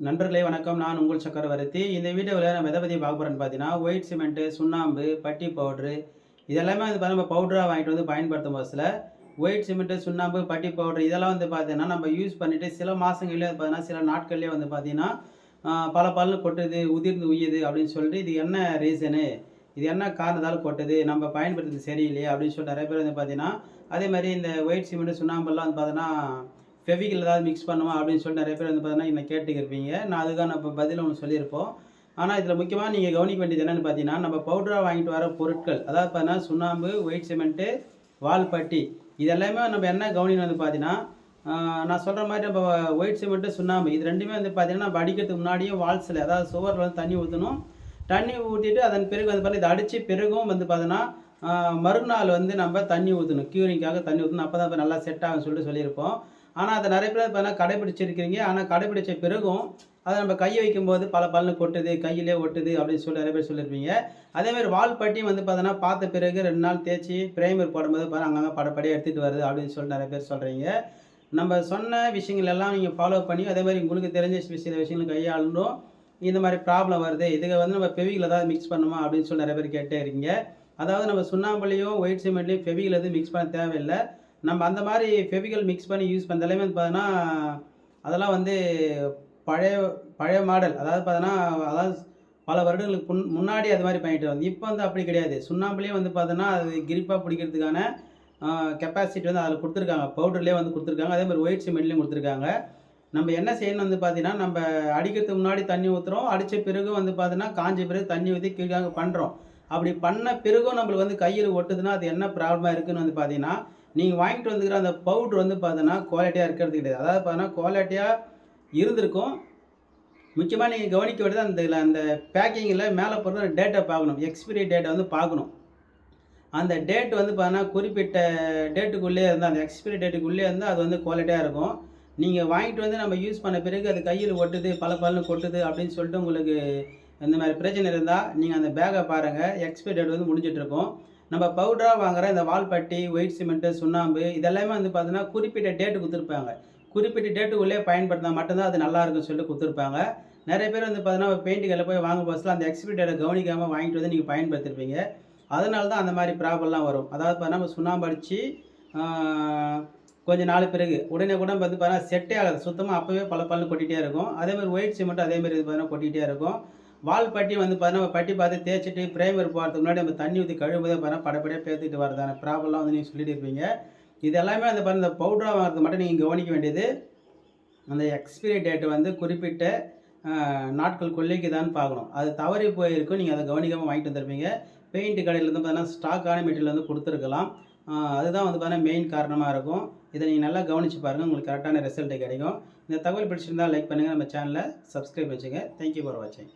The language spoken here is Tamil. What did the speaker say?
நண்பர்களே வணக்கம். நான் உங்கள் சக்கரவர்த்தி. இந்த வீடியோவில் நம்ம எதை பற்றி பார்க்க போகிறோன்னு பார்த்தீங்கன்னா ஒயிட் சிமெண்ட்டு சுண்ணாம்பு பட்டி பவுட்ரு இதெல்லாமே வந்து பார்த்தா நம்ம பவுடராக வாங்கிட்டு வந்து பயன்படுத்தும் பஸ்ஸில் ஒயிட் சிமெண்ட்டு சுண்ணாம்பு பட்டி பவுட்ரு இதெல்லாம் வந்து பார்த்தீங்கன்னா நம்ம யூஸ் பண்ணிவிட்டு சில மாதங்கள்லேயே வந்து பார்த்தீங்கன்னா சில நாட்கள்லேயே வந்து பார்த்தீங்கன்னா பல பல்லு கொட்டுது உதிர்ந்து உய்யுது அப்படின்னு சொல்லிட்டு இது என்ன ரீசனு இது என்ன காரணத்தால் கொட்டுது? நம்ம பயன்படுத்துறது சரியில்லையே அப்படின்னு சொல்லிட்டு நிறைய பேர் வந்து பார்த்தீங்கன்னா அதே மாதிரி இந்த ஒயிட் சிமெண்ட்டு சுண்ணாம்பெல்லாம் வந்து பார்த்தீங்கன்னா ஃபெவிக்கல் ஏதாவது மிக்ஸ் பண்ணுமா அப்படின்னு சொல்லிட்டு நிறைய பேர் வந்து பார்த்தீங்கன்னா என்ன கேட்டுக்கிருப்பீங்க. நான் அதுக்கான இப்போ பதில் ஒன்று சொல்லியிருப்போம். ஆனால் இதில் முக்கியமாக நீங்கள் கவனிக்க வேண்டியது என்னென்னு பார்த்தீங்கன்னா நம்ம பவுடராக வாங்கிட்டு வர பொருட்கள் அதாவது பார்த்தீங்கன்னா சுண்ணாம்பு ஒயிட் சிமெண்ட்டு வால்பட்டி இதெல்லாமே நம்ம என்ன கவனிக்கணும் வந்து பார்த்தீங்கன்னா நான் சொல்கிற மாதிரி நம்ம ஒயிட் சிமெண்ட்டு சுண்ணாம்பு இது ரெண்டுமே வந்து பார்த்தீங்கன்னா நம்ம அடிக்கிறதுக்கு முன்னாடியும் வால்ஸில் அதாவது சுவரில் வந்து தண்ணி ஊற்றணும் தண்ணி ஊற்றிட்டு அதன் பிறகு வந்து பார்த்தீங்கன்னா இதை அடித்து பிறகும் வந்து பார்த்தீங்கன்னா மறுநாள் வந்து நம்ம தண்ணி ஊற்றணும் க்யூரிங்காக தண்ணி ஊற்றணும் அப்போ தான் நல்லா செட் ஆகும்னு சொல்லிட்டு சொல்லியிருப்போம். ஆனால் அதை நிறைய பேர் பார்த்தா கடைபிடிச்சிருக்கிறீங்க? ஆனால் கடைபிடிச்ச பிறகும் அதை நம்ம கையை வைக்கும்போது பல பலனு கொட்டுது கையிலே ஒட்டுது அப்படின்னு சொல்லி நிறைய பேர் சொல்லியிருப்பீங்க அதேமாதிரி வால் பட்டியும் வந்து பார்த்தோன்னா பார்த்த பிறகு ரெண்டு நாள் தேய்ச்சி பிரைமர் போடும்போது பாரு அங்கங்கே படப்படியாக எடுத்துகிட்டு வருது அப்படின்னு சொல்லி நிறைய பேர் சொல்கிறீங்க நம்ம சொன்ன விஷயங்கள் எல்லாம் நீங்கள் ஃபாலோ பண்ணி அதே மாதிரி உங்களுக்கு தெரிஞ்ச விஷய விஷயங்கள் கையாளணும் இந்த மாதிரி ப்ராப்ளம் வருது. இதுக்கு வந்து நம்ம ஃபெவிகில் ஏதாவது மிக்ஸ் பண்ணுமா அப்படின்னு சொல்லி நிறைய பேர் கேட்டே இருக்கீங்க. அதாவது நம்ம சுண்ணாம்புலையும் ஒயிட் சிமெண்ட்லேயும் ஃபெவிகில் எதுவும் மிக்ஸ் பண்ண தேவையில்லை. நம்ம அந்த மாதிரி ஃபெவிகல் மிக்ஸ் பண்ணி யூஸ் பண்ணுறதுலேயுமே வந்து பார்த்தோன்னா அதெல்லாம் வந்து பழைய பழைய மாடல் அதாவது பார்த்தோன்னா அதாவது பல வருடங்களுக்கு முன் முன்னாடி அது மாதிரி பண்ணிட்டு வந்து இப்போ வந்து அப்படி கிடையாது. சுண்ணாம்புலேயே வந்து பார்த்தோன்னா அது கிரிப்பாக பிடிக்கிறதுக்கான கெப்பாசிட்டி வந்து அதில் கொடுத்துருக்காங்க. பவுடர்லேயே வந்து கொடுத்துருக்காங்க. அதே மாதிரி ஒயிட் சிமெண்ட்லேயும் கொடுத்துருக்காங்க. நம்ம என்ன செய்யணும் வந்து பார்த்தீங்கன்னா நம்ம அடிக்கிறதுக்கு முன்னாடி தண்ணி ஊற்றுறோம் அடித்த பிறகு வந்து பார்த்தீங்கன்னா காஞ்ச பிறகு தண்ணி ஊற்றி கீழே பண்ணுறோம் அப்படி பண்ண பிறகும் நம்மளுக்கு வந்து கையில் ஒட்டுதுன்னா அது என்ன ப்ராப்ளமாக இருக்குதுன்னு வந்து பார்த்தீங்கன்னா நீங்கள் வாங்கிட்டு வந்துக்கிற அந்த பவுட்ரு வந்து பார்த்தோன்னா குவாலிட்டியாக இருக்கிறது கிடையாது. அதாவது பார்த்தோன்னா குவாலிட்டியாக இருந்திருக்கும். முக்கியமாக நீங்கள் கவனிக்க வேண்டியது அந்த அந்த பேக்கிங்கில் மேலே போகிற டேட்டை பார்க்கணும். எக்ஸ்பிரி டேட்டை வந்து பார்க்கணும். அந்த டேட் வந்து பார்த்தோன்னா குறிப்பிட்ட டேட்டுக்குள்ளே இருந்தால் அந்த எக்ஸ்பிரி டேட்டுக்குள்ளே இருந்தால் அது வந்து குவாலிட்டியாக இருக்கும். நீங்கள் வாங்கிட்டு வந்து நம்ம யூஸ் பண்ண பிறகு அது கையில் ஒட்டுது பல பலன்னு கொட்டுது அப்படின்னு சொல்லிட்டு உங்களுக்கு இந்த மாதிரி பிரச்சனை இருந்தால் நீங்கள் அந்த பேக்கை பாருங்கள் எக்ஸ்பிரி டேட் வந்து முடிஞ்சிட்ருக்கோம் நம்ம பவுடராக வாங்குகிற இந்த வால்பட்டி ஒயிட் சிமெண்ட்டு சுண்ணாம்பு இதெல்லாமே வந்து பார்த்தீங்கன்னா குறிப்பிட்ட டேட்டு கொடுத்துருப்பாங்க. குறிப்பிட்ட டேட்டுக்குள்ளே பயன்படுத்தினா மட்டும்தான் அது நல்லா இருக்கும்னு சொல்லிட்டு கொடுத்துருப்பாங்க. நிறைய பேர் வந்து பார்த்தீங்கன்னா பெயிண்ட்டுகளில் போய் வாங்க பஸ்ஸில் அந்த எக்ஸ்பிரி டேட்டை கவனிக்காமல் வாங்கிட்டு வந்து நீங்கள் பயன்படுத்திருப்பீங்க. அதனால தான் அந்த மாதிரி ப்ராப்ளம்லாம் வரும். அதாவது பார்த்தீங்கன்னா நம்ம சுண்ணாம்பு அடித்து கொஞ்சம் நாள் பிறகு உடனே கூட வந்து பார்த்தீங்கன்னா செட்டே ஆகாது. சுத்தமாக அப்போவே பல பல்லு கொட்டிகிட்டே இருக்கும் அதேமாதிரி ஒயிட் சிமெண்ட் அதேமாதிரி இது பார்த்தீங்கன்னா கொட்டிகிட்டே இருக்கும். வால் பட்டி வந்து பார்த்தீங்கன்னா நம்ம பட்டி பார்த்து தேய்ச்சிட்டு ப்ரைமர் போகிறதுக்கு முன்னாடி நம்ம தண்ணி ஊற்றி கழுவும்போது பார்த்தா படப்படியாக பேர்த்துட்டு வரதான ப்ராப்ளம்லாம் வந்து நீங்கள் சொல்லிட்டு இருப்பீங்க இது எல்லாமே அந்த பாருங்க இந்த பவுடராக வாங்குறது மட்டும் நீங்கள் கவனிக்க வேண்டியது. அந்த எக்ஸ்பிரி டேட் வந்து குறிப்பிட்ட நாட்கள் கொள்ளைக்குதான்னு பார்க்கணும். அது தவறி போயிருக்கும் நீங்கள் அதை கவனிக்காமல் வாங்கிட்டு வந்துருப்பீங்க. பெயிண்ட் கடையிலேருந்து பார்த்தீங்கன்னா ஸ்டாக்கான மெட்டீரியல் வந்து கொடுத்துருக்கலாம். அதுதான் வந்து பார்த்தீங்கன்னா மெயின் காரணமாக இருக்கும். இதை நீங்கள் நல்லா கவனித்து பாருங்கள் உங்களுக்கு கரெக்டான ரிசல்ட்டு கிடைக்கும். இந்த தகவல் பிடிச்சிருந்தால் லைக் பண்ணுங்கள் நம்ம சேனலை சப்ஸ்கிரைப் வச்சுங்க. தேங்க்யூ ஃபார் வாட்சிங்